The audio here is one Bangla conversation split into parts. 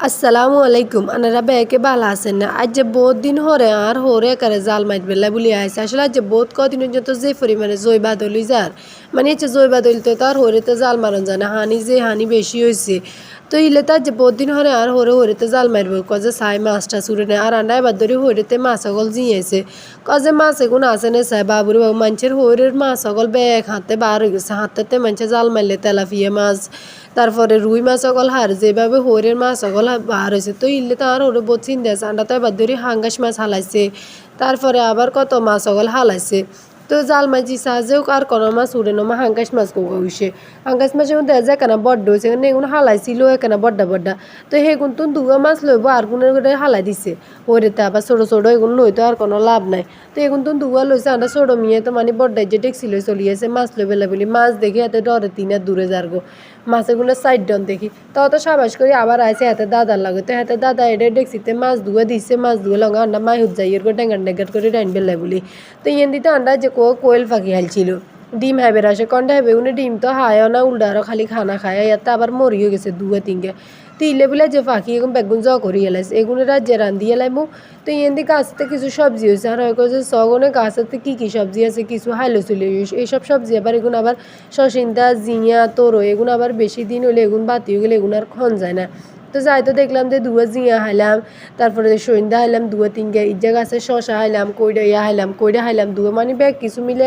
আসসালামু আলাইকুম আনারা বেকে ভালো আছেন না আজ যে বহুত দিন হরে আর হরে করে জাল মাইট বেলা বলি আইসে আসলে আজ যে বহুত কদিন পর্যন্ত যে পরিমাণে জয় বাদলি যার মানে হচ্ছে জয় বাদলি তো তার হরেতে জাল মারন যায় হানি যে হানি বেশি হয়েছে তো ইলে তার যে বহুত দিন হরে আর হরে হরেতে জাল মারব কজে সাই মাছটা সুরে নেয় আর আন্ডা এবার ধরে হরেতে মাছ সকল জিয়েছে কজে মাছ এগুন আছে না সাই বাবুর বাবু মানুষের হরের মাছ সকল ব্যাগ হাতে বার হয়ে গেছে হাতেতে মানুষের জাল মারলে তেলাফিয়া মাছ তারপরে রুই মাছ সকল হার যেভাবে হরের মাছ সকল বার হয়েছে তো ইলে তো আর ওরে চিন্তা আছে আন্ডা তো এবার ধরে হাঙ্গাস মাছ হালাইছে তারপরে আবার কত মাছ সকল হালাইছে তো জাল মাছি সাহায্যেও আর কোনো মাছ, উড়ে নমা হাঙ্গাস মাছ কোকা হইছে হাঙ্গাস মাছের মধ্যে যে কেনা বড্ড হয়েছে এখানে এগুলো হালাইছিল এখানে বড্ডা বড্ডা। তো সেগুন তো দুগা মাছ লইব, আর কোনো করে হালাই দিছে। ওরেতে আবার ছোটো ছোটো এগুলো লইতো, আর কোনো লাভ নাই। তো এগুন তো দুগা লইছে আমরা ছোটো মিয়ে তো মানে বড্ডাই যে ট্যাক্সি লই চলিয়েছে মাছ লই বেলা বলি, মাছ দেখি হাতে ডরে তিন আর দূরে যারগো মাছগুলো সাইড ডন দেখি। তো অত সাবাস করে, আবার আইসে হাতে দাদার লাগে। তো হাতে দাদা এটা ডেক্সিতে মাছ ধুয়ে দিছে, মাছ ধুয়ে লঙ্কা আন্ডা মাই হুত যাই এরকম ডেঙ্গার ডেঙ্গার করে ডাইন বেলা বলি। তো ইয়েন দিতে আন্ডা যে কোয়েল ফাঁকি হালছিল ডিম হাইবে আসে কন্ডা হাইবে উনি ডিম তো হায়ও না উল্ডারও খালি খানা খায়, ইয়াতে আবার মরিও গেছে দুয়ে তিনকে তো ইলে বলে যে ফাঁকি এগুন বেগুন জ করি এলাইছে এগুলো রাজ্যে রান্ধি এলাইমু তো ইয়েন্দি গাছতে কিছু সবজি হয়েছে আর হয়তো যে সগনে গাছতে কী কী সবজি আছে, কিছু হাইলো চলে এইসব সবজি আবার এগুন আবার সসিন্দা জিয়া তোরো এগুন আবার বেশি দিন হলে এগুন বাতি হয়ে গেলে এগুন আর খন যায় না। তো যাই তো দেখলাম যে দুয়া জিয়া হাইলাম তারপরে সন্ধ্যা হাইলাম দুয়া তিনটা ইজ্জা গাছে শশা হাইলাম কইডা ইয়া হাইলাম কইডা হাইলাম দুয়া মানে ব্যাগ কিছু মিলে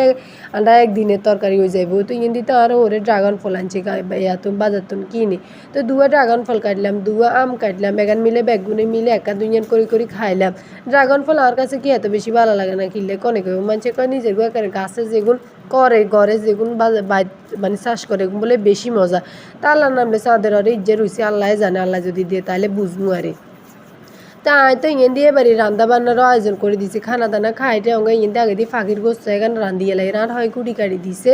আমরা একদিনের তরকারি হয়ে যাইব। তো ইন দিতে আরও ওরে ড্রাগন ফল আনছি ইয়াতুন বাজারতুন কিনে। তো দুয়া ড্রাগন ফল কাটলাম, দুয়া আম কাটলাম, এগান মিলে ব্যাগগুনে মিলে একা দুইজন করে করে খাইলাম। ড্রাগন ফল আমার কাছে কি এত বেশি ভালো লাগে না কিনলে কনে কেউ মানুষে কয় নিজের গাছে যেগুন করে, ঘরে যেগুন মানে চাষ করে বলে বেশি মজা। তা আল্লাহর নামলে চাঁদের আরে ইজ্জে রয়েছে আল্লাহ জানে, আল্লাহ যদি দিয়ে তাহলে বুঝব আরে। তা আয় তো ইয়েন দিয়ে বাড়ি রান্না বান্নারও আয়োজন করে দিছে। খানা দানা খাইতে অঙ্গ ইয়েন আগে দিয়ে ফাঁকির গোস্ত এখান রান্ধিয়ে লাগে রান হয় কুড়ি কাড়ি দিছে।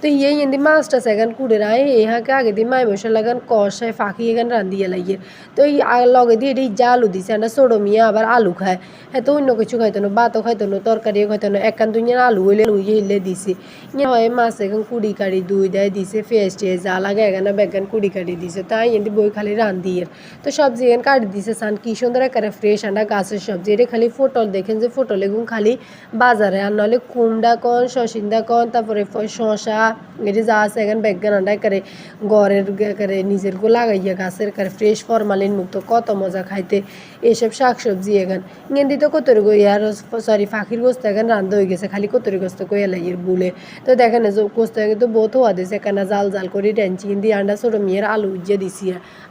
তো ইয়ে ইয়েন দি মাছটা সেখান কুড়ে রায় এহাকে আগে দিয়ে মাই মশলা লাগান, কষায় ফাঁকি এখান রান্ধিয়ে লাগে তো এই লগে দিয়ে এটি যা আলু দিছে একটা ছোটো মিয়া আবার আলু খায়। হ্যাঁ তো অন্য কিছু খাইতো না, ভাতও খাইতো না, তরকারিও খাইতো না। একান দুই আলু হইলে লুইয়ে হিলে দিছে। ইয়ে হয় মাছ এখন কুড়ি কাড়ি দুই দেয় দিছে ফেস টেস যা লাগে এখানে বেগান কুড়ি কাড়ি দিছে। তাই ইয়েন বই খালি রান্ধিয়ে তো সবজি এখান কাটি দিছে সান। কি সুন্দর একেবারে ফ্রেশ আন্ডা, গাছের সবজি, এটা খালি ফোটল দেখেন যে ফোটল এগুন খালি বাজারে। আর নাহলে কুমড়া কন, শশিন্দা কন, তারপরে শশা এটি যা আছে এখানে বেগান আন্ডা করে ঘরের করে নিজের গো লাগাইয়া গাছের করে ফ্রেশ ফরমালিন মুক্ত, কত মজা খাইতে এসব শাক সবজি এখান। ইঙ্গেন দিতে কতরি ইয়ার সরি ফাঁকির গোস্ত এখানে রান্ধা হয়ে গেছে, খালি কতরি গোস্ত কই এলাইয়ের বুলে। তো দেখেন যে গোস্ত কিন্তু বহুত হওয়া দিছে এখানে জাল জাল করে টেনছি কিন্তু আন্ডা ছোটো মেয়ের আলু উজ্জে দিছি।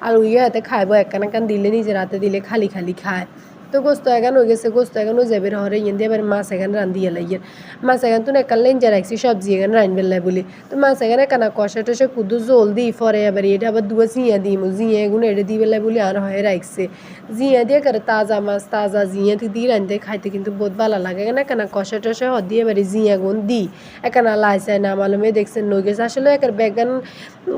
আলু ইয়ে হাতে খাইব একখান একখান দিলে, নিজের হাতে দিলে খালি খালি খায় তো গোস্ত এখান হয়ে গেছে, গোস্ত এখান হয়ে যাবে হরে ইয়ে দিয়ে এবার মাছ এখানে রান্ধিয়ে লাগিয়ে মাছ এখান তো একান লেঞ্জা রাখছি, সবজি এখানে রাইন বেলায় বলি। তো মাছ এখানে কানা কষা টসা কুদু জল দিই পরে এবার এটা আবার দুয়া জিয়া দিই জিয়া এগুলো এটা দিয়ে বেলায় বলি আর হয়ে রাখছে জিয়া দিয়ে করে তাজা মাছ, তাজা জিয়া দিয়ে রান্ধতে খাইতে কিন্তু বহুত ভালো লাগে। এখানে কানা কষা টসা হদ দিয়ে এবারে জিয়া গুণ দিই এখানে লাইসাই না, মালুমে দেখছেন নই গেছে। আসলে একের বেগান,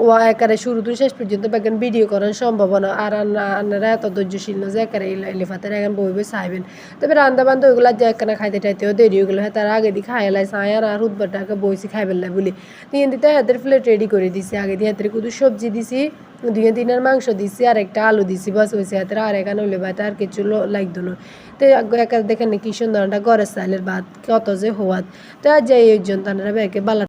ও একারে শুরু থেকে শেষ পর্যন্ত বেগান ভিডিও করার সম্ভাবনা, আর আনারা এত ধৈর্যশীল না যে একারে এলিফাতের এখন বইবে চাইবেন তবে রান্দা বান্ধা ওইগুলো যে একখানা খাইতে টাইতেও দেরি হয়ে গেলো হ্যাঁ তার আগে দিয়ে খাই লাই চাই আর আর উদ্বারটাকে বইছি খাইবেন না বলি তিন দিতে হাতের প্লেট রেডি করে দিছি আগে দিয়ে হাতের কুদু সবজি দিছি দুই দিনের মাংস দিছি আর একটা আলু দিছি বাস হয়েছে হাতের আর এখানে হইলে ভাত আর কিছু লাগতো না তো একা দেখেন কি সুন্দর একটা গরের স্টাইলের ভাত কত যে হওয়াত তো আর যাই ওই জন্য তারা ব্যাগে বালা